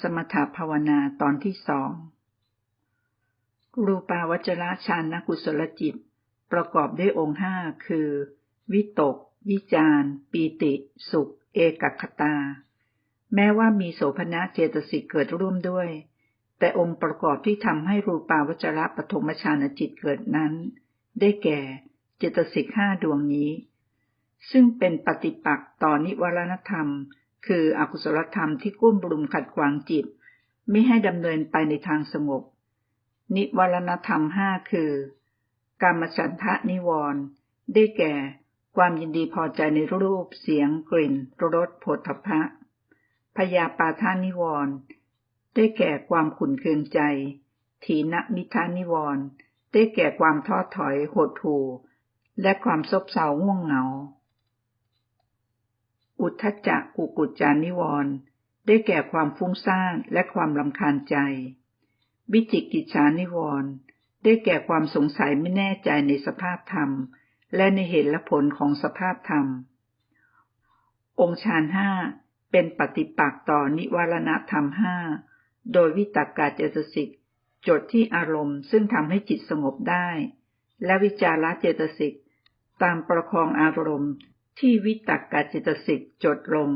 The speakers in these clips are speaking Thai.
สมถภาวนาตอนที่สอง รูปาวจระฌานกุศลจิต ประกอบด้วยองค์ห้าคือ วิตก วิจารปีติ สุข เอกคตา แม้ว่ามีโสภณะเจตสิกเกิดร่วมด้วย แต่องค์ประกอบที่ทำให้รูปาวจระปฐมฌานจิตเกิดนั้น ได้แก่เจตสิกห้าดวงนี้ ซึ่งเป็นปฏิปักษ์ต่อนิวรณธรรม คือ อกุศลธรรมที่กุ้มรุมขัดขวางจิต ไม่ให้ดำเนินไปในทางสงบ นิวรณธรรมห้าคือ การมฉันทะนิวรณ์ได้แก่ ความยินดีพอใจในรูป เสียง กลิ่นรสผลทพะพยาปาทานิวรณ์ได้แก่ความขุนเคืองใจ ถีนมิทานิวรณ์ได้แก่ความท้อถอยหดหู่และความซบเซาง่วงเหงา ทัจจะกุกุจจานิวรณ์ได้แก่ความฟุ้งซ่านและความลำคาญใจ วิจิกิจฉานิวรณ์ได้แก่ความสงสัยไม่แน่ใจในสภาพธรรม และในเหตุและผลของสภาพธรรม องค์ฌานห้าเป็นปฏิปักษ์ต่อนิวรณธรรมห้าโดยวิตกกาเจตสิกจดที่อารมณ์ซึ่งทำให้จิตสงบได้ และวิจาระเจตสิกตามประคองอารมณ์ ที่วิตกกาจิตสิกจดลง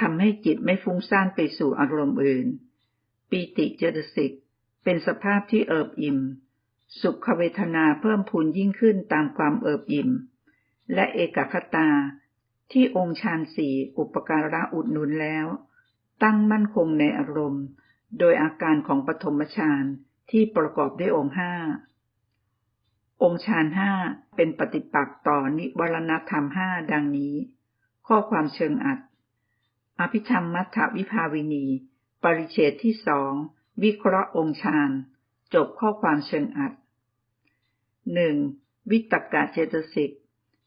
ทำให้จิตไม่ฟุ้งซ่านไปสู่อารมณ์อื่น ปีติเจตสิกเป็นสภาพที่เอิบอิ่ม สุขเวทนาเพิ่มพูนยิ่งขึ้นตามความเอิบอิ่ม และเอกคตา ที่องค์ฌานสี่อุปการะอุดหนุนแล้ว ตั้งมั่นคงในอารมณ์ โดยอาการของปฐมฌานที่ประกอบด้วยองค์ห้า องค์ฌานห้าเป็นปฏิปักษ์ต่อนิวรณธรรมห้าดังนี้ ข้อความเชิงอัด อภิธรรมมัทธวิภาวินี ปริเชตที่สอง วิเคราะห์องค์ฌาน จบข้อความเชิงอัดหนึ่งวิตกะเจตสิก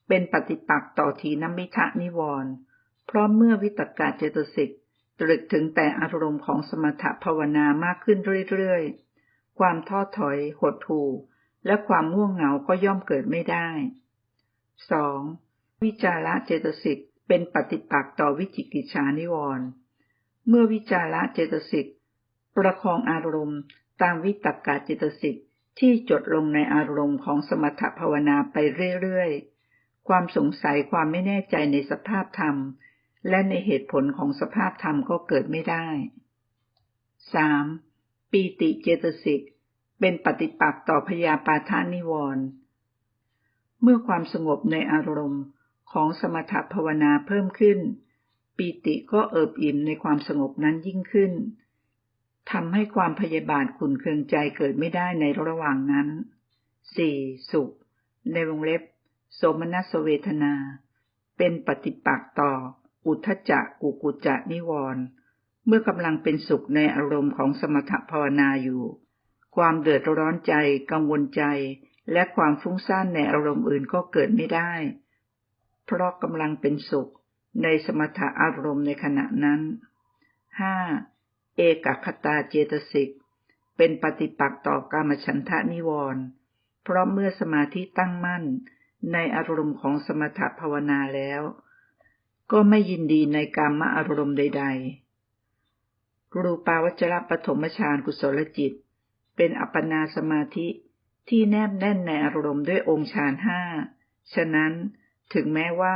เป็นปฏิปักษ์ต่อทีนมิทะนิวรณ์เพราะเมื่อวิตกะเจตสิกตรึกถึงแต่อารมณ์ของสมถภาวนามากขึ้นเรื่อยๆ ความท้อถอยหดหู่ และความง่วงเหงาก็ย่อมเกิดไม่ได้ 2. วิจาระเจตสิกเป็นปฏิปักษ์ต่อวิจิกิจฉานิวรณ์เมื่อวิจาระเจตสิกประคองอารมณ์ตามวิตกกาเจตสิกที่จดลงในอารมณ์ของสมถภาวนาไปเรื่อยๆ ความสงสัยความไม่แน่ใจในสภาพธรรม และในเหตุผลของสภาพธรรมก็เกิดไม่ได้ 3. ปีติเจตสิก เป็นปฏิปักษ์ต่อพยาปาทานิวรณ์เมื่อความสงบในอารมณ์ของสมถภาวนาเพิ่มขึ้น ปีติก็เอิบอิ่มในความสงบนั้นยิ่งขึ้นทำให้ความพยาบาทขุนเคืองใจเกิดไม่ได้ในระหว่างนั้น 4. สุข ในวงเล็บ โสมนัสเวทนา เป็นปฏิปักษ์ต่อ อุทจจะกุกุจจะนิวรณ์เมื่อกำลังเป็นสุขในอารมณ์ของสมถภาวนาอยู่ ความเดือดร้อนใจ กังวลใจ และความฟุ้งซ่านในอารมณ์อื่นก็เกิดไม่ได้ เพราะกำลังเป็นสุขในสมถะอารมณ์ในขณะนั้น 5. เอกคตาเจตสิก เป็นปฏิปักษ์ต่อกามฉันทะนิวรณ์เพราะเมื่อสมาธิตั้งมั่น ในอารมณ์ของสมถะภาวนาแล้ว ก็ไม่ยินดีในกามอารมณ์ใด ๆ รูปาวจรปฐมฌานกุศลจิต เป็นอัปปนาสมาธิที่แนบแน่นในอารมณ์ด้วยองค์ฌานห้า ฉะนั้นถึงแม้ว่า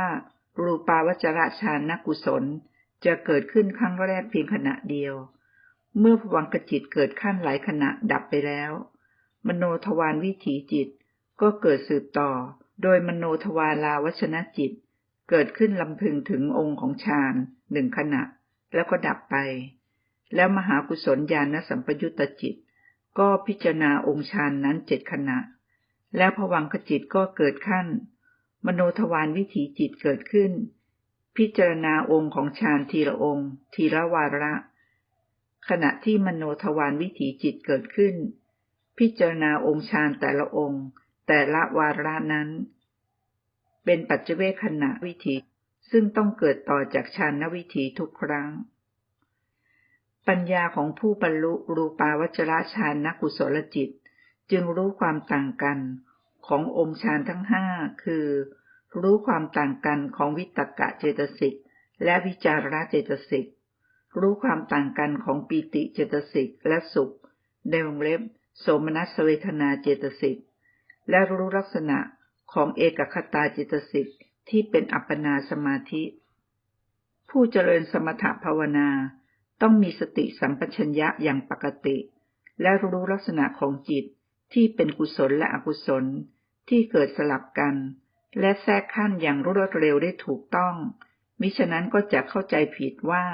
รูปาวจระฌานนักกุศลจะเกิดขึ้นครั้งแรกเพียงขณะเดียว เมื่อผวังกจิตเกิดขั้นหลายขณะดับไปแล้ว มโนทวารวิถีจิตก็เกิดสืบต่อ โดยมโนทวารลาวชนะจิต เกิดขึ้นลำพึงถึงองค์ของฌานหนึ่งขณะ แล้วก็ดับไป แล้วมหากุศลญาณสัมปยุตตจิต ก็พิจารณาองค์ฌานนั้นเจ็ดขณะ แล้วผวังขจิตก็เกิดขั้น มโนทวารวิถีจิตเกิดขึ้น พิจารณาองค์ของฌานทีละองค์ ทีละวาระ ขณะที่มโนทวารวิถีจิตเกิดขึ้น พิจารณาองค์ฌานแต่ละองค์ แต่ละวาระนั้น เป็นปัจเจเวคขณะวิถีซึ่งต้องเกิดต่อจากฌานวิถีทุกครั้ง ปัญญาของผู้บรรลุรูปาวจระฌานนักกุศลจิต จึงรู้ความต่างกันขององค์ฌานทั้งห้าคือ รู้ความต่างกันของวิตกะเจตสิกและวิจาระเจตสิกรู้ความต่างกันของปีติเจตสิกและสุขในวงเล็บโสมนัสเวทนาเจตสิกและรู้ลักษณะของเอกคตาเจตสิกที่เป็นอัปปนาสมาธิ ผู้เจริญสมถภาวนา ต้องมีสติสัมปชัญญะอย่างปกติ และรู้ลักษณะของจิตที่เป็นกุศลและอกุศลที่เกิดสลับกัน และแทรกขั้นอย่างรวดเร็วได้ถูกต้อง มิฉะนั้นก็จะเข้าใจผิดว่า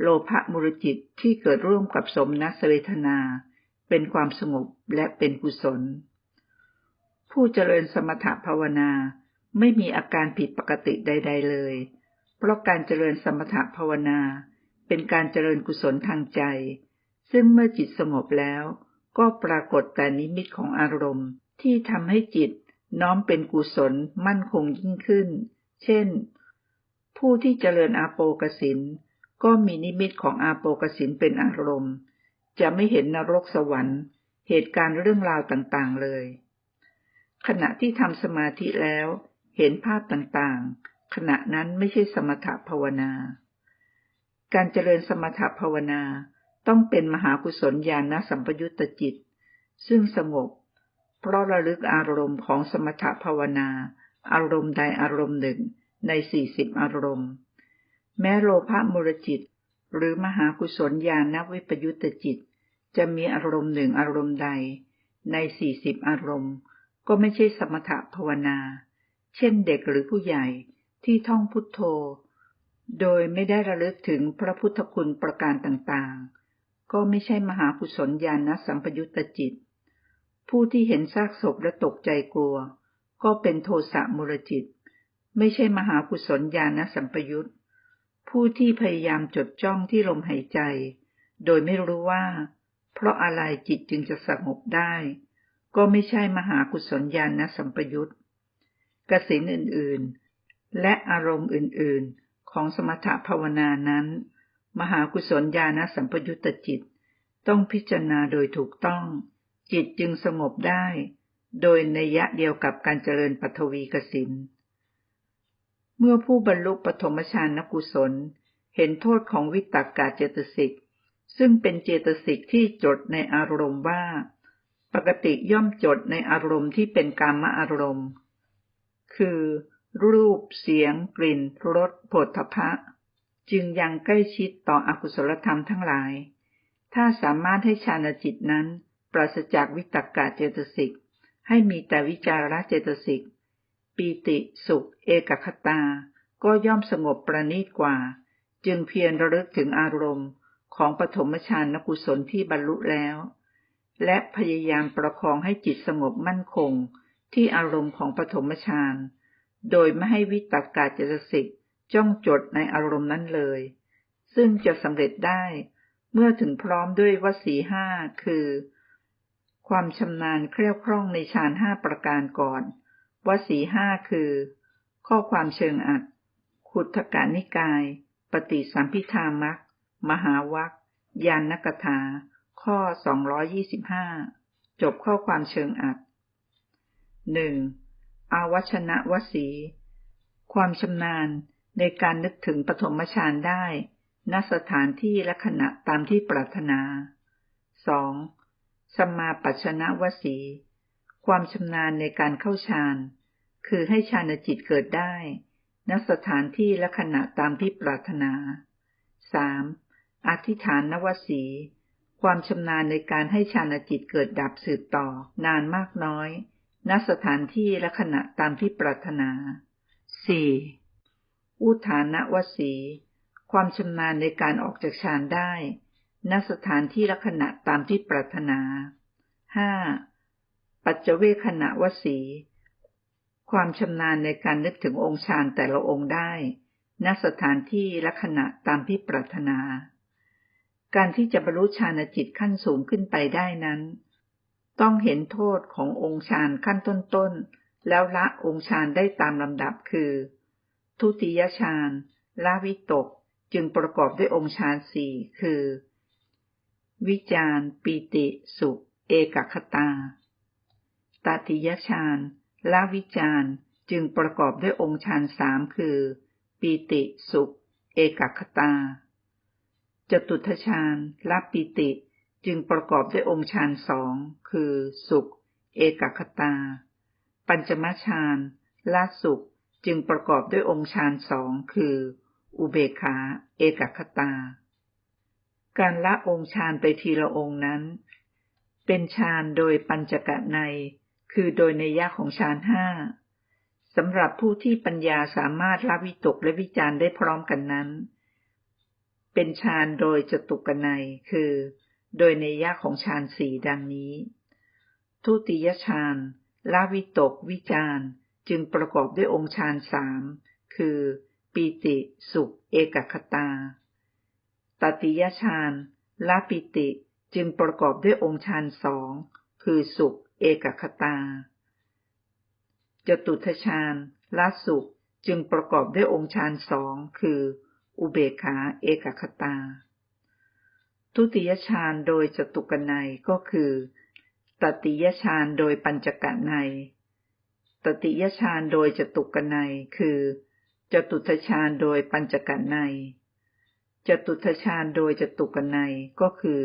โลภะมุรจิตที่เกิดร่วมกับสมนัสเวทนา เป็นความสงบและเป็นกุศล ผู้เจริญสมถภาวนาไม่มีอาการผิดปกติใด ๆเลย เพราะการเจริญสมถภาวนา เป็นการเจริญกุศลทางใจ ซึ่งเมื่อจิตสงบแล้ว ก็ปรากฏแต่นิมิตของอารมณ์ ที่ทำให้จิตน้อมเป็นกุศลมั่นคงยิ่งขึ้น เช่น ผู้ที่เจริญอาโปกสินก็มีนิมิตของอาโปกสินเป็นอารมณ์ จะไม่เห็นนรกสวรรค์ เหตุการณ์เรื่องราวต่างๆเลย ขณะที่ทำสมาธิแล้ว เห็นภาพต่างๆ ขณะนั้นไม่ใช่สมถภาวนา การเจริญสมถภาวนาต้องเป็นมหากุศลญาณสัมปยุตตจิต ซึ่งสงบ เพราะระลึกอารมณ์ของสมถภาวนา อารมณ์ใดอารมณ์หนึ่งในสี่สิบอารมณ์ แม้โลภะมุรจิต หรือมหากุศลญาณวิปยุตตจิต จะมีอารมณ์หนึ่งอารมณ์ใด ในสี่สิบอารมณ์ ก็ไม่ใช่สมถภาวนา เช่นเด็กหรือผู้ใหญ่ที่ท่องพุทโธ โดยไม่ได้ระลึกถึงพระพุทธคุณประการต่างๆ ก็ไม่ใช่มหากุศลญาณสัมปยุตตจิต ผู้ที่เห็นซากศพและตกใจกลัว ก็เป็นโทสะมุรจิต ไม่ใช่มหากุศลญาณสัมปยุตผู้ที่พยายามจดจ้องที่ลมหายใจ โดยไม่รู้ว่า เพราะอะไรจิตจึงจะสงบได้ ก็ไม่ใช่มหากุศลญาณสัมปยุตกสินอื่นๆ และอารมณ์อื่นๆ ของสมถภาวนานั้น มหากุศลญาณสัมปยุตตจิต ต้องพิจารณาโดยถูกต้อง จิตจึงสงบได้ โดยในยะเดียวกับการเจริญปัทวีกสินเมื่อผู้บรรลุปฐมฌานกุศล เห็นโทษของวิตกกาเจตสิก ซึ่งเป็นเจตสิกที่จดในอารมณ์ว่า ปกติย่อมจดในอารมณ์ที่เป็นกามอารมณ์ คือ รูปเสียง กลิ่นรสโผฏฐพะจึงยังใกล้ชิดต่ออกุศลธรรมทั้งหลาย ถ้าสามารถให้ฌานจิตนั้น ปราศจากวิตกกะเจตสิก ให้มีแต่วิจาระเจตสิก ปีติสุข เอกคตา ก็ย่อมสงบประณีตกว่า จึงเพียรระลึกถึงอารมณ์ของปฐมฌานกุศลที่บรรลุแล้ว และพยายามประคองให้จิตสงบมั่นคงที่อารมณ์ของปฐมฌาน โดยไม่ให้วิตกกาเจตสิกจ้องจดในอารมณ์นั้นเลย ซึ่งจะสำเร็จได้เมื่อถึงพร้อมด้วยวสีห้าคือ ความชำนาญเครียวคล่องในฌานห้าประการก่อนวสีห้าคือ ข้อความเชิงอัดขุทกานิกาย ปฏิสัมพิธามักมหาวัคยานนกถา ข้อ 225 จบข้อความเชิงอัดหนึ่ง อาวัชนะวสี ความชำนาญในการนึกถึงปฐมฌานได้ณสถานที่และขณะตามที่ปรารถนา 2. สมาปัชนะวสี ความชำนาญในการเข้าฌาน คือให้ฌานจิตเกิดได้ณสถานที่และขณะตามที่ปรารถนา 3. อธิฐานนวสี ความชำนาญในการให้ฌานจิตเกิดดับสืบต่อนานมากน้อย ณสถานที่และขณะตามที่ปรารถนา 4. อุทานวสี ความชำนาญในการออกจากฌานได้ ณสถานที่และขณะตามที่ปรารถนา 5. ปัจเจเวขณะวสี ความชำนาญในการนึกถึงองค์ฌานแต่ละองค์ได้ ณสถานที่และขณะตามที่ปรารถนา การที่จะบรรลุฌานจิตขั้นสูงขึ้นไปได้นั้น ต้องเห็นโทษขององค์ฌานขั้นต้นๆ แล้วละองค์ฌานได้ตามลำดับคือ ทุติยฌานละวิตกจึงประกอบด้วยองค์ฌานสี่คือ วิจารปีติสุข เอกคตาตติยฌานละวิจารจึงประกอบด้วยองค์ฌานสามคือปีติสุข เอกคตาจตุทชาญละปิติ จึงประกอบด้วยองค์ฌานสองคือ สุข เอกคตา ปัญจมฌานละสุข จึงประกอบด้วยองค์ฌานสองคือ อุเบกขา เอกคตา การละองค์ฌานไปทีละองค์นั้น เป็นฌานโดยปัญจกะใน คือโดยในยะของฌานห้าสำหรับผู้ที่ปัญญาสามารถละวิตกและวิจารได้พร้อมกันนั้น เป็นฌานโดยจตุกนัยคือ โดยในยะของฌานสี่ดังนี้ ทุติยฌานละวิตกวิจารจึงประกอบด้วยองค์ฌานสามคือ ปีติสุข เอกคตา ตติยฌานละปิติจึงประกอบด้วยองค์ฌานสองคือสุข เอกคตาจตุทชาญละสุขจึงประกอบด้วยองค์ฌานสองคือ อุเบกขาเอกคตา ทุติยฌานโดยจตุกนัยก็คือตติยฌานโดยปัญจกนัยตติยฌานโดยจตุกนัยคือจตุทชานโดยปัญจกนัยจตุทชานโดยจตุกนัยก็คือ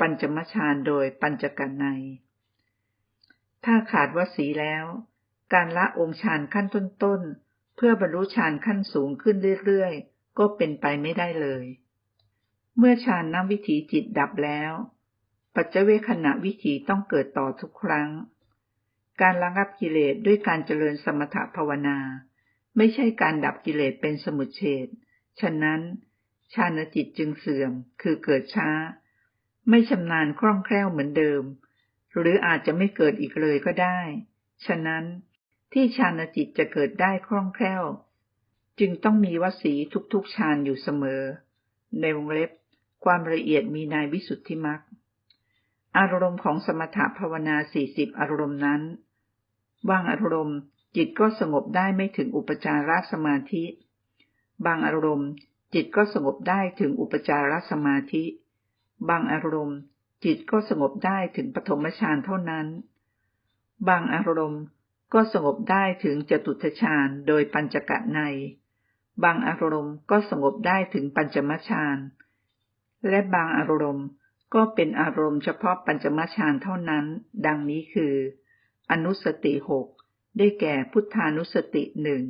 ปัญจมฌานโดยปัญจกนัยถ้าขาดวสีแล้ว การละองค์ฌานขั้นต้นๆเพื่อบรรลุฌานขั้นสูงขึ้นเรื่อยๆ ก็เป็นไปไม่ได้เลย เมื่อฌานนำวิถีจิตดับแล้ว ปัจเจเวขณะวิถีต้องเกิดต่อทุกครั้ง การระงับกิเลสด้วยการเจริญสมถภาวนา ไม่ใช่การดับกิเลสเป็นสมุทเฉดฉะนั้นฌานจิตจึงเสื่อม คือเกิดช้า ไม่ชำนาญคล่องแคล่วเหมือนเดิม หรืออาจจะไม่เกิดอีกเลยก็ได้ ฉะนั้นที่ฌานจิตจะเกิดได้คล่องแคล่ว จึงต้องมีวสีทุกๆฌานอยู่เสมอ ในวงเล็บ ความละเอียดมีนายวิสุทธิมักอารมณ์ของสมถภาวนาสี่สิบอารมณ์นั้นบางอารมณ์จิตก็สงบได้ไม่ถึงอุปจารสมาธิ บางอารมณ์จิตก็สงบได้ถึงอุปจารสมาธิ บางอารมณ์จิตก็สงบได้ถึงปฐมฌานเท่านั้น บางอารมณ์ก็สงบได้ถึงจตุทชาญโดยปัญจกะใน บางอารมณ์ก็สงบได้ถึงปัญจมฌาน และบางอารมณ์ก็เป็นอารมณ์เฉพาะปัญจมฌานเท่านั้น ดังนี้คือ อนุสติหกได้แก่พุทธานุสติหนึ่ง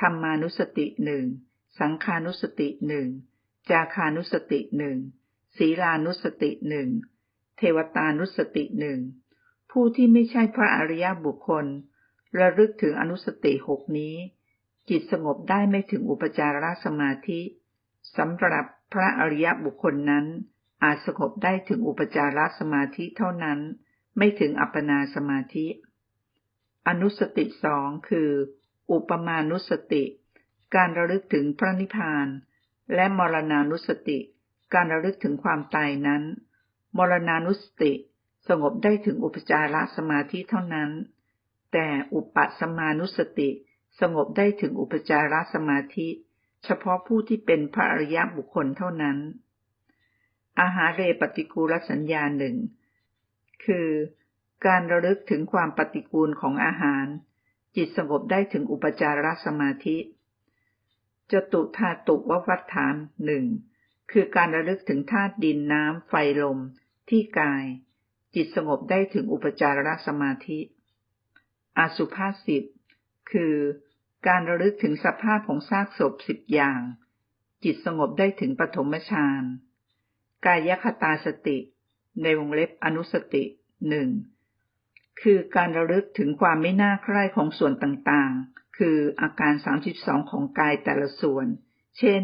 ธรรมานุสติหนึ่งสังขานุสติหนึ่งจาคานุสติหนึ่งศีลานุสติหนึ่งเทวตานุสติหนึ่งผู้ที่ไม่ใช่พระอริยบุคคล ระลึกถึงอนุสติหกนี้ จิตสงบได้ไม่ถึงอุปจารสมาธิ สำหรับพระอริยบุคคลนั้น อาจสงบได้ถึงอุปจารสมาธิเท่านั้น ไม่ถึงอัปปนาสมาธิ อนุสติสองคือ อุปมานุสติ การระลึกถึงพระนิพพาน และมรณานุสติ การระลึกถึงความตายนั้น มรณานุสติ สงบได้ถึงอุปจารสมาธิเท่านั้น แต่อุปสมานุสติ สงบได้ถึงอุปจารสมาธิ เฉพาะผู้ที่เป็นพระอริยบุคคลเท่านั้น อาหารเรปฏิกูลสัญญาหนึ่ง คือการระลึกถึงความปฏิกูลของอาหาร จิตสงบได้ถึงอุปจารสมาธิ จตุธาตุววัฏฐานหนึ่ง คือการระลึกถึงธาตุดินน้ำไฟลม ที่กาย จิตสงบได้ถึงอุปจารสมาธิอสุภาษิตคือ การระลึกถึงสภาพของซากศพสิบอย่าง จิตสงบได้ถึงปฐมฌานกายคตาสติ ในวงเล็บอนุสติหนึ่งคือการระลึกถึงความไม่น่าใคร่ของส่วนต่างๆ คืออาการ 32 ของกายแต่ละส่วน เช่น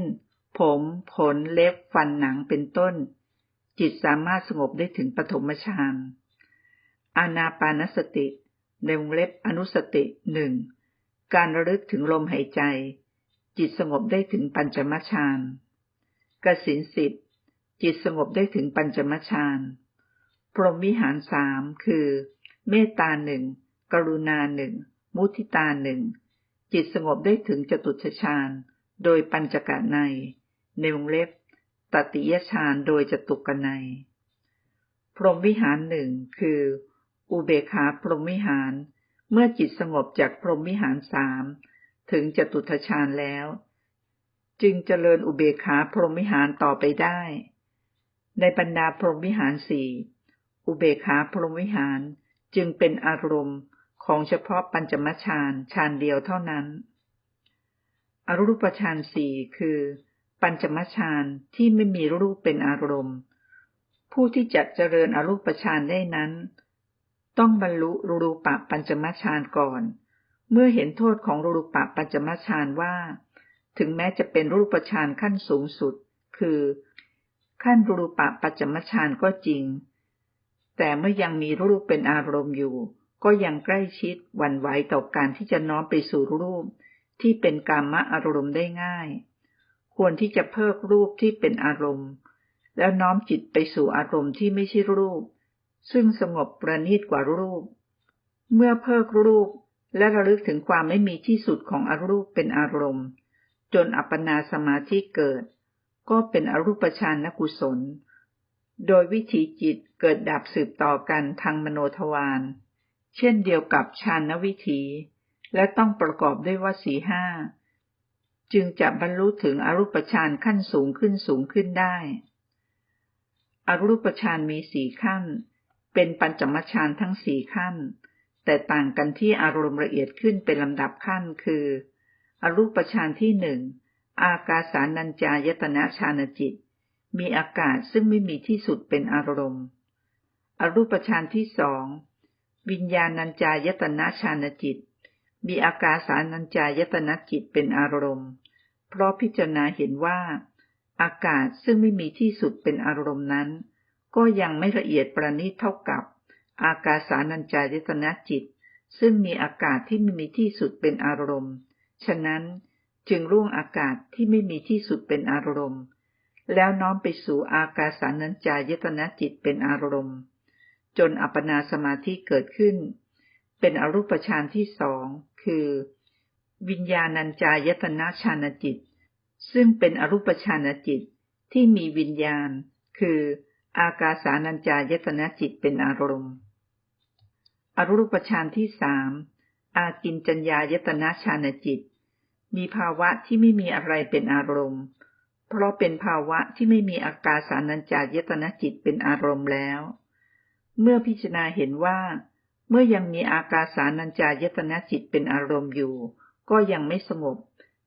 ผมขนเล็บฟันหนังเป็นต้น จิตสามารถสงบได้ถึงปฐมฌานอานาปานสติ ในวงเล็บอนุสติหนึ่ง การระลึกถึงลมหายใจ จิตสงบได้ถึงปัญจมฌานกสินสิบจิตสงบได้ถึงปัญจมฌานพรหมวิหารสามคือ เมตตาหนึ่งกรุณาหนึ่งมุทิตาหนึ่งจิตสงบได้ถึงจตุชฌานโดยปัญจกะในในวงเล็บตติยฌานโดยจตุกนัยพรหมวิหารหนึ่งคือ อุเบขาพรหมวิหาร เมื่อจิตสงบจากพรหมวิหารสามถึงจตุทชาญแล้ว จึงเจริญอุเบกขาพรหมวิหารต่อไปได้ ในบรรดาพรหมวิหารสี่อุเบกขาพรหมวิหารจึงเป็นอารมณ์ของเฉพาะปัญจมฌานฌานเดียวเท่านั้น อรูปฌานสี่คือ ปัญจมฌานที่ไม่มีรูปเป็นอารมณ์ ผู้ที่จะเจริญอรูปฌานได้นั้น ต้องบรรลุรูปะปัญจมฌานก่อน เมื่อเห็นโทษของรูปะปัญจมฌานว่า ถึงแม้จะเป็นรูปฌานขั้นสูงสุด คือ ขั้นรูปะปัญจมฌานก็จริง แต่เมื่อยังมีรูปเป็นอารมณ์อยู่ ก็ยังใกล้ชิดหวั่นไหวต่อการที่จะน้อมไปสู่รูป ที่เป็นกามะอารมณ์ได้ง่าย ควรที่จะเพิกรูปที่เป็นอารมณ์ แล้วน้อมจิตไปสู่อารมณ์ที่ไม่ใช่รูป ซึ่งสงบประณีตกว่ารูป เมื่อเพิกรูปและระลึกถึงความไม่มีที่สุดของอรูปเป็นอารมณ์ จนอัปปนาสมาธิเกิด ก็เป็นอรูปฌานนกุศล โดยวิถีจิตเกิดดับสืบต่อกันทางมโนทวาร เช่นเดียวกับฌานวิถี และต้องประกอบด้วยวสีห้า จึงจะบรรลุถึงอรูปฌานขั้นสูงขึ้นสูงขึ้นได้ อรูปฌานมีสี่ขั้น เป็นปัญจมฌานทั้งสี่ขั้น แต่ต่างกันที่อารมณ์ละเอียดขึ้นเป็นลำดับขั้นคือ อรูปฌานที่หนึ่งอากาสานัญจายตนะฌานจิต มีอากาศซึ่งไม่มีที่สุดเป็นอารมณ์ อรูปฌานที่สองวิญญาณัญจายตนะฌานจิต มีอากาสานัญจายตนะจิตเป็นอารมณ์ เพราะพิจารณาเห็นว่า อากาศซึ่งไม่มีที่สุดเป็นอารมณ์นั้น ก็ยังไม่ละเอียดประณีตเท่ากับ อากาสานัญจายตนะจิต ซึ่งมีอากาศที่ไม่มีที่สุดเป็นอารมณ์ ฉะนั้นจึงร่วงอากาศที่ไม่มีที่สุดเป็นอารมณ์ แล้วน้อมไปสู่อากาสานัญจายตนะจิตเป็นอารมณ์ จนอัปปนาสมาธิเกิดขึ้น เป็นอรูปฌานที่สองคือ วิญญาณัญจายตนะฌานจิต ซึ่งเป็นอรูปฌานจิตที่มีวิญญาณ คือ อากาสานัญจายตนะจิตเป็นอารมณ์ อรูปฌานที่สามอากินจัญญายตนะฌานจิต มีภาวะที่ไม่มีอะไรเป็นอารมณ์ เพราะเป็นภาวะที่ไม่มีอากาสานัญจายตนะจิตเป็นอารมณ์แล้ว เมื่อพิจารณาเห็นว่า เมื่อยังมีอากาสานัญจายตนะจิตเป็นอารมณ์อยู่ ก็ยังไม่สงบ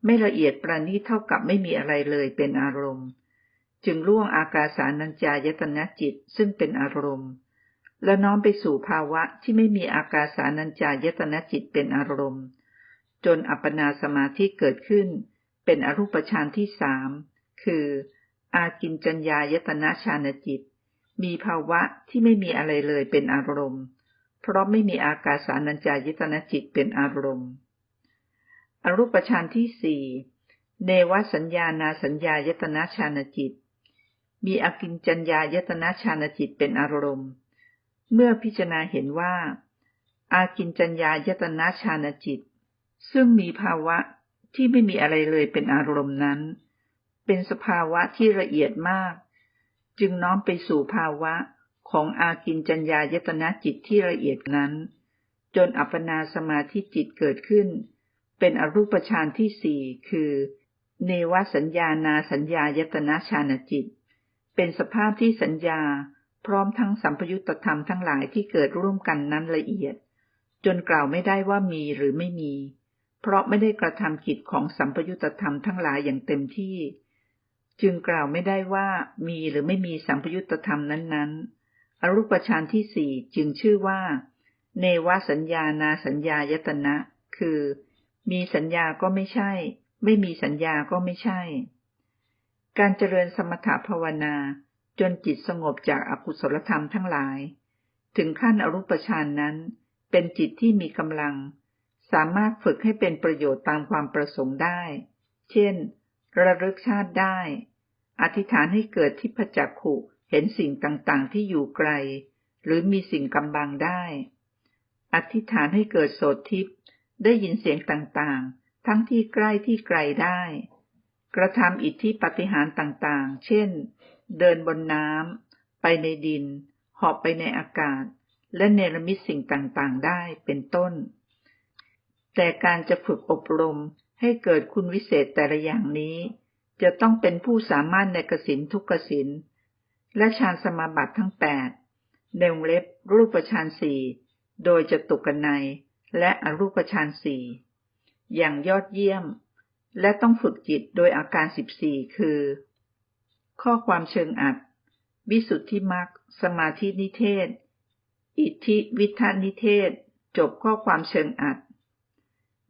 ไม่ละเอียดประณีตเท่ากับไม่มีอะไรเลยเป็นอารมณ์ จึงล่วงอากาสานัญจายตนะจิตซึ่งเป็นอารมณ์ และน้อมไปสู่ภาวะที่ไม่มีอากาสานัญจายตนะจิตเป็นอารมณ์ จนอัปปนาสมาธิเกิดขึ้น เป็นอรูปฌานที่สามคือ อากินจัญญายตนะฌานจิต มีภาวะที่ไม่มีอะไรเลยเป็นอารมณ์ เพราะไม่มีอากาสานัญจายตนะจิตเป็นอารมณ์ อรูปฌานที่สี่เนวสัญญานาสัญญายตนะฌานจิต มีอากินจัญญายตนะฌานจิตเป็นอารมณ์ เมื่อพิจารณาเห็นว่า อากินจัญญายตนะฌานจิต ซึ่งมีภาวะที่ไม่มีอะไรเลยเป็นอารมณ์นั้น เป็นสภาวะที่ละเอียดมาก จึงน้อมไปสู่ภาวะของอากินจัญญายตนะจิตที่ละเอียดนั้น จนอัปปนาสมาธิจิตเกิดขึ้น เป็นอรูปฌานที่สี่คือ เนวสัญญานาสัญญายตนะฌานจิต เป็นสภาพที่สัญญา พร้อมทั้งสัมพยุตธรรมทั้งหลายที่เกิดร่วมกันนั้นละเอียด จนกล่าวไม่ได้ว่ามีหรือไม่มี เพราะไม่ได้กระทำกิจของสัมพยุตธรรมทั้งหลายอย่างเต็มที่ จึงกล่าวไม่ได้ว่ามีหรือไม่มีสัมพยุตธรรมนั้นๆ อรูปฌานที่สี่จึงชื่อว่า เนวสัญญานาสัญญายตนะ คือ มีสัญญาก็ไม่ใช่ ไม่มีสัญญาก็ไม่ใช่ การเจริญสมถภาวนา จนจิตสงบจากอากุศลธรรมทั้งหลาย ถึงขั้นอรูปฌานนั้น เป็นจิตที่มีกำลัง สามารถฝึกให้เป็นประโยชน์ตามความประสงค์ได้ เช่น ระลึกชาติได้ อธิษฐานให้เกิดทิพจักขุเห็นสิ่งต่างๆ ที่อยู่ไกล หรือมีสิ่งกำบังได้ อธิษฐานให้เกิดโสตทิพได้ยินเสียงต่างๆ ทั้งที่ใกล้ที่ไกลได้ กระทำอิทธิปฏิหารต่างๆ เช่น เดินบนน้ำ ไปในดิน หอบไปในอากาศ และเนรมิตสิ่งต่างๆ ได้เป็นต้น แต่การจะฝึกอบรมให้เกิดคุณวิเศษแต่ละอย่างนี้ จะต้องเป็นผู้สามารถในกสินทุกกสิน และฌานสมาบัติทั้งแปดในวงเล็บรูปฌานสี่โดยจะตุกนัยและอรูปฌานสี่อย่างยอดเยี่ยม และต้องฝึกจิตโดยอาการสิบสี่คือ ข้อความเชิงอัด วิสุทธิมรรคสมาธินิเทศ อิทธิวิทานิเทศ จบข้อความเชิงอัด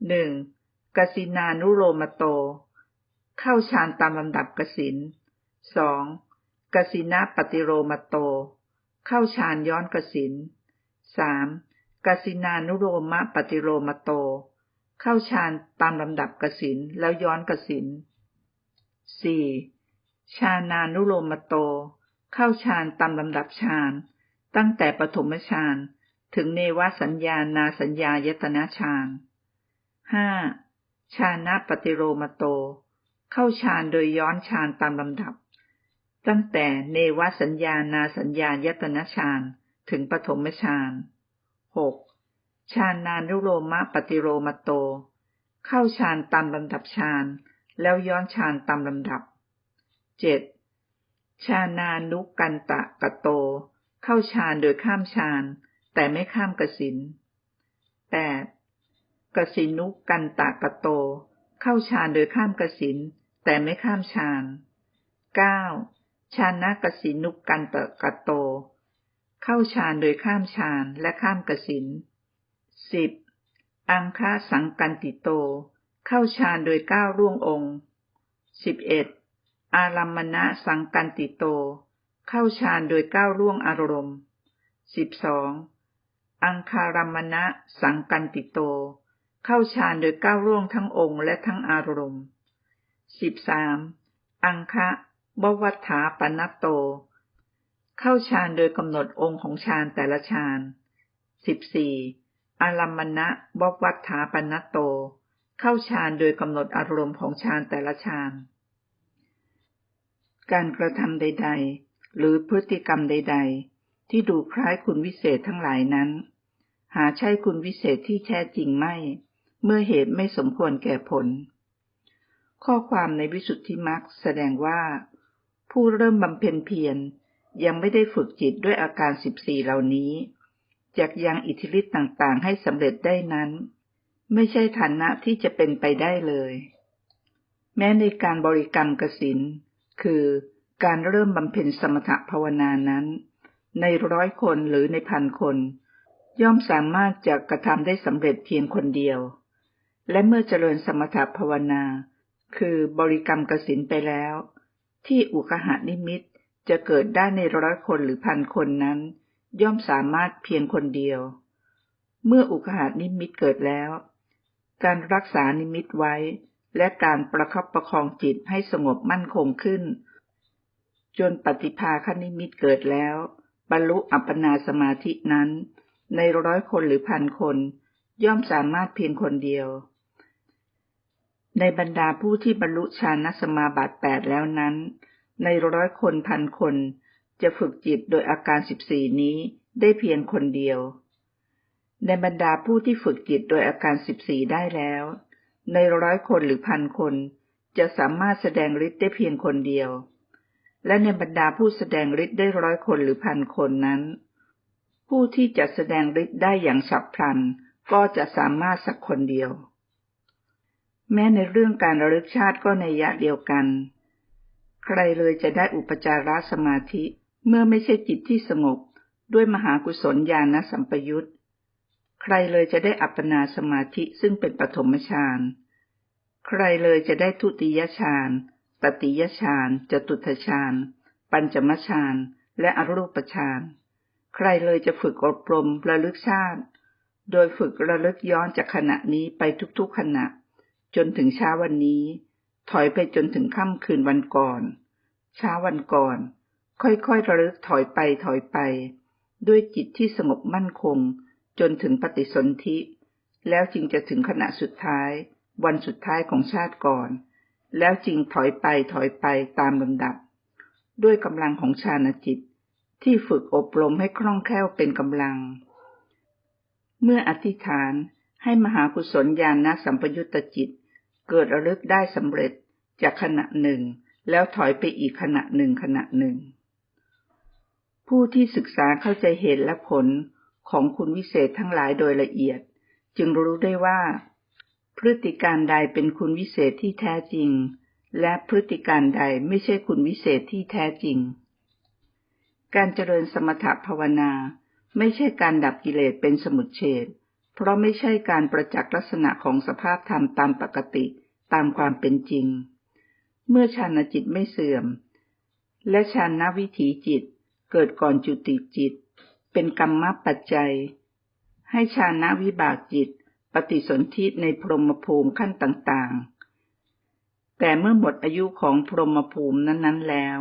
หนึ่งกสินานุโลมโต เข้าฌานตามลำดับกสินสองกสินาปฏิโรมโต เข้าฌานย้อนกสินสามกสินานุโลมะปฏิโรมโต เข้าฌานตามลำดับกสินแล้วย้อนกสินสี่ชานานุโลมโต เข้าฌานตามลำดับฌาน ตั้งแต่ปฐมฌานถึงเนวสัญญานาสัญญายตนะฌานห้าชานะปฏิโรมโต เข้าฌานโดยย้อนฌานตามลำดับ ตั้งแต่เนวสัญญานาสัญญายตนะฌานถึงปฐมฌานหก ฌานนานุโลมะปฏิโรมโต เข้าฌานตามลำดับฌานแล้วย้อนฌานตามลำดับเจ็ดชานานุกันตะกะโต เข้าฌานโดยข้ามฌานแต่ไม่ข้ามกสินแปดกสินุกันตะกะโต เข้าฌานโดยข้ามกสินแต่ไม่ข้ามฌานเก้าชานะกสินุกันตะกะโต เข้าฌานโดยข้ามฌานและข้ามกสิน สิบอังคาสังกันติโต เข้าฌานโดยก้าวร่วงองค์สิบเอ็ดอารัมมณะสังกันติโต เข้าฌานโดยก้าวล่วงอารมณ์สิบสองอังคารัมมณะสังกันติโต เข้าฌานโดยก้าวล่วงทั้งองค์และทั้งอารมณ์สิบสามอังคะบวัฏฐาปนัตโต เข้าฌานโดยกำหนดองค์ของฌานแต่ละฌานสิบสี่ อารัมมณะบวัฏฐาปนัตโต เข้าฌานโดยกำหนดอารมณ์ของฌานแต่ละฌาน การกระทำใด ๆ หรือพฤติกรรมใด ๆ ที่ดูคล้ายคุณวิเศษทั้งหลายนั้น หาใช่คุณวิเศษที่แท้จริงไม่ เมื่อเหตุไม่สมควรแก่ผล ข้อความในวิสุทธิมรรคแสดงว่า ผู้เริ่มบำเพ็ญเพียรยังไม่ได้ฝึกจิตด้วยอาการสิบสี่เหล่านี้ จากยังอิทธิฤทธิ์ต่างๆ ให้สำเร็จได้นั้น ไม่ใช่ฐานะที่จะเป็นไปได้เลย แม้ในการบริกรรมกสินคือการเริ่มบำเพ็ญสมถภาวนานั้น ในร้อยคนหรือในพันคน ย่อมสามารถจะกระทำได้สำเร็จเพียงคนเดียว และเมื่อเจริญสมถภาวนา คือบริกรรมกสินไปแล้ว ที่อุคหานิมิตจะเกิดได้ในร้อยคนหรือพันคนนั้น ย่อมสามารถเพียงคนเดียว เมื่ออุคหานิมิตเกิดแล้ว การรักษานิมิตไว้ และการประคับประคองจิตให้สงบมั่นคงขึ้น จนปฏิภาคนิมิตเกิดแล้ว บรรลุอัปปนาสมาธินั้น ในร้อยคนหรือพันคน ย่อมสามารถเพียงคนเดียว ในบรรดาผู้ที่บรรลุฌานสมาบัติแปดแล้วนั้น ในร้อยคนพันคน จะฝึกจิตโดยอาการสิบสี่นี้ได้เพียงคนเดียว ในบรรดาผู้ที่ฝึกจิตโดยอาการสิบสี่ได้แล้ว ในร้อยคนหรือพันคน จะสามารถแสดงฤทธิ์ได้เพียงคนเดียว และในบรรดาผู้แสดงฤทธิ์ได้ร้อยคนหรือพันคนนั้น ผู้ที่จะแสดงฤทธิ์ได้อย่างฉับพลัน ก็จะสามารถสักคนเดียว แม้ในเรื่องการระลึกชาติก็ในยะเดียวกัน ใครเลยจะได้อุปจารสมาธิ เมื่อไม่ใช่จิตที่สงบด้วยมหากุศลญาณสัมปยุตใครเลยจะได้อัปปนาสมาธิซึ่งเป็นปฐมฌานใครเลยจะได้ทุติยฌานตติยฌานจตุทฌานปัญจมฌานและอรูปฌานใครเลยจะฝึกอบรมระลึกชาติ โดยฝึกระลึกย้อนจากขณะนี้ไปทุกๆขณะ จนถึงเช้าวันนี้ ถอยไปจนถึงค่ำคืนวันก่อน เช้าวันก่อน ค่อยๆระลึกถอยไปถอยไป ด้วยจิตที่สงบมั่นคง จนถึงปฏิสนธิ แล้วจึงจะถึงขณะสุดท้าย วันสุดท้ายของชาติก่อน แล้วจึงถอยไปถอยไปตามลำดับ ด้วยกำลังของฌานจิต ที่ฝึกอบรมให้คล่องแคล่วเป็นกำลัง เมื่ออธิษฐานให้มหากุศลญาณสัมปยุตตจิต เกิดระลึกได้สำเร็จจากขณะหนึ่ง แล้วถอยไปอีกขณะหนึ่งขณะหนึ่ง ผู้ที่ศึกษาเข้าใจเหตุและผลของคุณวิเศษทั้งหลายโดยละเอียด จึงรู้ได้ว่า พฤติการใดเป็นคุณวิเศษที่แท้จริง และพฤติการใดไม่ใช่คุณวิเศษที่แท้จริง การเจริญสมถภาวนาไม่ใช่การดับกิเลสเป็นสมุทเฉดเพราะไม่ใช่การประจักษ์ลักษณะของสภาพธรรมตามปกติตามความเป็นจริง เมื่อฌานจิตไม่เสื่อม และฌานวิถีจิต เกิดก่อนจุติจิต เป็นกรรมปัจจัย ให้ฌานวิบากจิต ปฏิสนธิในพรหมภูมิขั้นต่างๆ แต่เมื่อหมดอายุของพรหมภูมินั้นๆแล้ว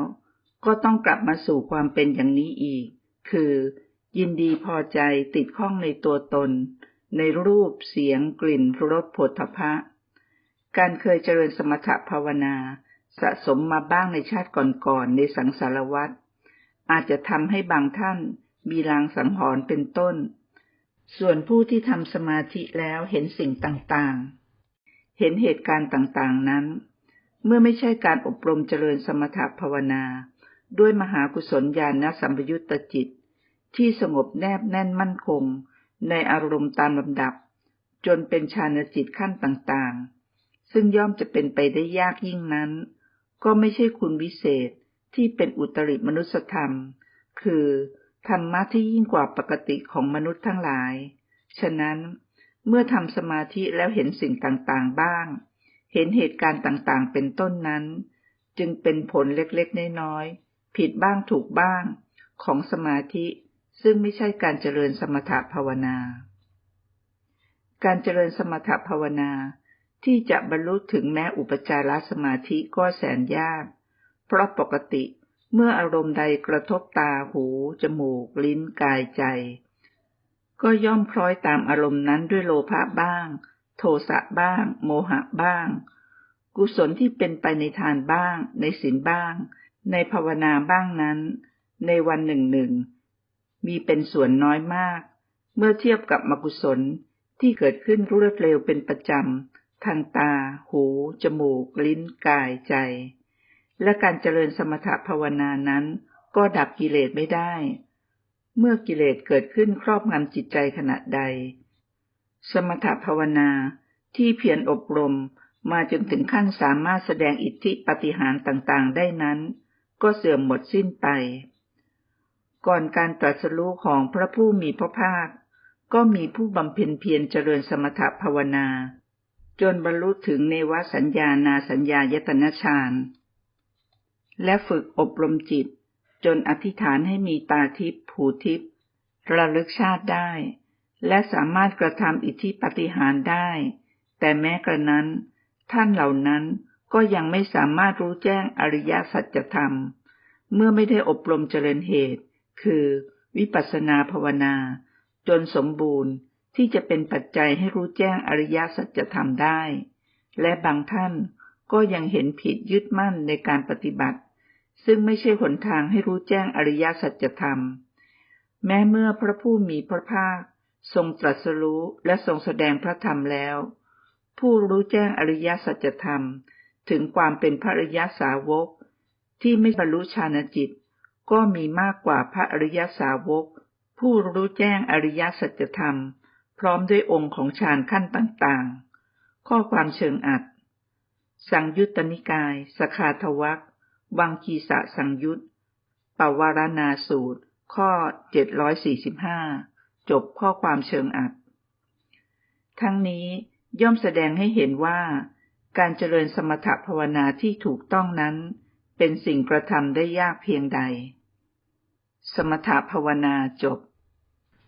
ก็ต้องกลับมาสู่ความเป็นอย่างนี้อีก คือ ยินดีพอใจติดข้องในตัวตน ในรูปเสียงกลิ่นรสผลทพะการเคยเจริญสมถภาวนา สะสมมาบ้างในชาติก่อนๆในสังสารวัฏ อาจจะทำให้บางท่านมีลางสังหรณ์เป็นต้น ส่วนผู้ที่ทำสมาธิแล้วเห็นสิ่งต่างๆ เห็นเหตุการณ์ต่างๆนั้น เมื่อไม่ใช่การอบรมเจริญสมถภาวนา ด้วยมหากุศลญาณสัมปยุตตจิต ที่สงบแนบแน่นมั่นคง ในอารมณ์ตามลำดับ จนเป็นฌานจิตขั้นต่างๆ ซึ่งย่อมจะเป็นไปได้ยากยิ่งนั้น ก็ไม่ใช่คุณวิเศษ ที่เป็นอุตริมนุสธรรม คือธรรมะที่ยิ่งกว่าปกติของมนุษย์ทั้งหลาย ฉะนั้นเมื่อทำสมาธิแล้วเห็นสิ่งต่างๆบ้าง เห็นเหตุการณ์ต่างๆ เป็นต้นนั้น จึงเป็นผลเล็กๆ น้อยๆ ผิดบ้างถูกบ้างของสมาธิซึ่งไม่ใช่การเจริญสมถภาวนา การเจริญสมถภาวนาที่จะบรรลุถึงแม้อุปจารสมาธิก็แสนยาก เพราะปกติเมื่ออารมณ์ใดกระทบตาหู จมูก ลิ้นกายใจ ก็ย่อมคล้อยตามอารมณ์นั้นด้วยโลภะบ้าง โทสะบ้าง โมหะบ้าง กุศลที่เป็นไปในทานบ้าง ในศีลบ้าง ในภาวนาบ้างนั้น ในวันหนึ่งหนึ่งมีเป็นส่วนน้อยมาก เมื่อเทียบกับมกุศลที่เกิดขึ้นรวดเร็วเป็นประจำทางตา หู จมูก ลิ้น กาย ใจ และการเจริญสมถภาวนานั้น ก็ดับกิเลสไม่ได้ เมื่อกิเลสเกิดขึ้นครอบงำจิตใจขณะใด สมถภาวนาที่เพียรอบรมมาจนถึงขั้นสามารถแสดงอิทธิปฏิหารต่างๆ ได้นั้น ก็เสื่อมหมดสิ้นไป ก่อนการตรัสรู้ของพระผู้มีพระภาค ก็มีผู้บำเพ็ญเพียรเจริญสมถภาวนา จนบรรลุถึงเนวสัญญานาสัญญายตนะฌาน และฝึกอบรมจิต จนอธิษฐานให้มีตาทิพย์ผูทิพย์ระลึกชาติได้ และสามารถกระทำอิทธิปฏิหารได้ แต่แม้กระนั้น ท่านเหล่านั้นก็ยังไม่สามารถรู้แจ้งอริยสัจธรรม เมื่อไม่ได้อบรมเจริญเหตุ คือวิปัสสนาภาวนา จนสมบูรณ์ที่จะเป็นปัจจัยให้รู้แจ้งอริยสัจธรรมได้ และบางท่านก็ยังเห็นผิดยึดมั่นในการปฏิบัติ ซึ่งไม่ใช่หนทางให้รู้แจ้งอริยสัจธรรม แม้เมื่อพระผู้มีพระภาค ทรงตรัสรู้และทรงแสดงพระธรรมแล้ว ผู้รู้แจ้งอริยสัจธรรม ถึงความเป็นพระอริยสาวก ที่ไม่บรรลุฌานจิต ก็มีมากกว่าพระอริยสาวก ผู้รู้แจ้งอริยสัจธรรม พร้อมด้วยองค์ของฌานขั้นต่างๆ ข้อความเชิงอัด สังยุตตนิกาย สคาทวัก วังคีสะสังยุตปวารณาสูตร ข้อ 745 จบข้อความเชิงอัด ทั้งนี้ย่อมแสดงให้เห็นว่า การเจริญสมถภาวนาที่ถูกต้องนั้น เป็นสิ่งกระทำได้ยากเพียงใด สมถภาวนาจบ